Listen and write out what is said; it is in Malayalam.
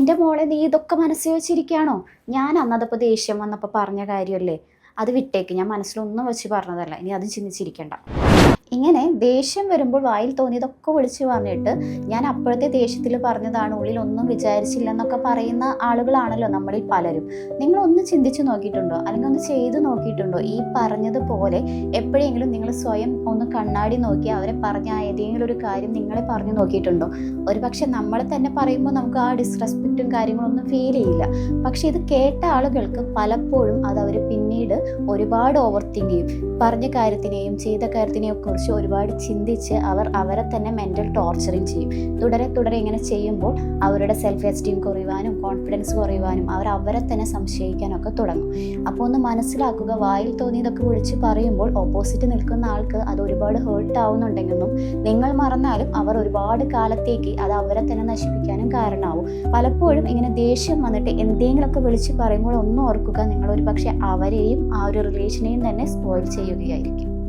എന്റെ മോളെ നീ ഇതൊക്കെ മനസ്സിൽ വെച്ചിരിക്കുകയാണോ ഞാൻ അന്നതപ്പോൾ ദേഷ്യം വന്നപ്പോൾ പറഞ്ഞ കാര്യമല്ലേ? അത് വിട്ടേക്ക്. ഞാൻ മനസ്സിലൊന്നും വെച്ച് പറഞ്ഞതല്ല. ഇനി അത് ചിന്തിച്ചിരിക്കണ്ട. ഇങ്ങനെ ദേഷ്യം വരുമ്പോൾ വായിൽ തോന്നിയതൊക്കെ വിളിച്ചു പറഞ്ഞിട്ട് ഞാൻ അപ്പോഴത്തെ ദേഷ്യത്തിൽ പറഞ്ഞതാണ് ഉള്ളിൽ ഒന്നും വിചാരിച്ചില്ലെന്നൊക്കെ പറയുന്ന ആളുകളാണല്ലോ നമ്മളിൽ പലരും. നിങ്ങൾ ഒന്ന് ചിന്തിച്ചു നോക്കിയിട്ടുണ്ടോ? അല്ലെങ്കിൽ ഒന്ന് ചെയ്തു നോക്കിയിട്ടുണ്ടോ? ഈ പറഞ്ഞതുപോലെ എപ്പോഴെങ്കിലും നിങ്ങൾ സ്വയം ഒന്ന് കണ്ണാടി നോക്കി അവരെ പറഞ്ഞ ഏതെങ്കിലും ഒരു കാര്യം നിങ്ങളെ പറഞ്ഞു നോക്കിയിട്ടുണ്ടോ? ഒരു പക്ഷെ നമ്മളെ തന്നെ പറയുമ്പോൾ നമുക്ക് ആ ഡിസ്റെസ്പെക്റ്റും കാര്യങ്ങളൊന്നും ഫീൽ ചെയ്യില്ല. പക്ഷെ ഇത് കേട്ട ആളുകൾക്ക് പലപ്പോഴും അത് അവർ പിന്നീട് ഒരുപാട് ഓവർ തിങ്ക് ചെയ്യും. പറഞ്ഞ കാര്യത്തിനെയും ചെയ്ത കാര്യത്തിനെയും കുറിച്ച് ഒരുപാട് ചിന്തിച്ച് അവർ അവരെ തന്നെ മെന്റൽ ടോർച്ചറിങ് ചെയ്യും. തുടരെ തുടരെ ഇങ്ങനെ ചെയ്യുമ്പോൾ അവരുടെ സെൽഫ് എസ്റ്റീം കുറയുവാനും കോൺഫിഡൻസ് കുറയുവാനും അവർ അവരെ തന്നെ സംശയിക്കാനൊക്കെ തുടങ്ങും. അപ്പോൾ ഒന്ന് മനസ്സിലാക്കുക വായിൽ തോന്നിയതൊക്കെ വിളിച്ച് പറയുമ്പോൾ ഓപ്പോസിറ്റ് നിൽക്കുന്ന ആൾക്ക് അത് ഒരുപാട് ഹേർട്ട് ആവുന്നുണ്ടെങ്കിലും നിങ്ങൾ മറന്നാലും അവർ ഒരുപാട് കാലത്തേക്ക് അത് അവരെ തന്നെ നശിപ്പിക്കാനും കാരണമാവും. പലപ്പോഴും ഇങ്ങനെ ദേഷ്യം വന്നിട്ട് എന്തെങ്കിലുമൊക്കെ വിളിച്ച് പറയുമ്പോൾ ഒന്നും ഓർക്കുക നിങ്ങൾ ഒരു പക്ഷേ അവരെയും ആ ഒരു റിലേഷനെയും തന്നെ സ്പോയിൽ ചെയ്യുകയായിരിക്കും.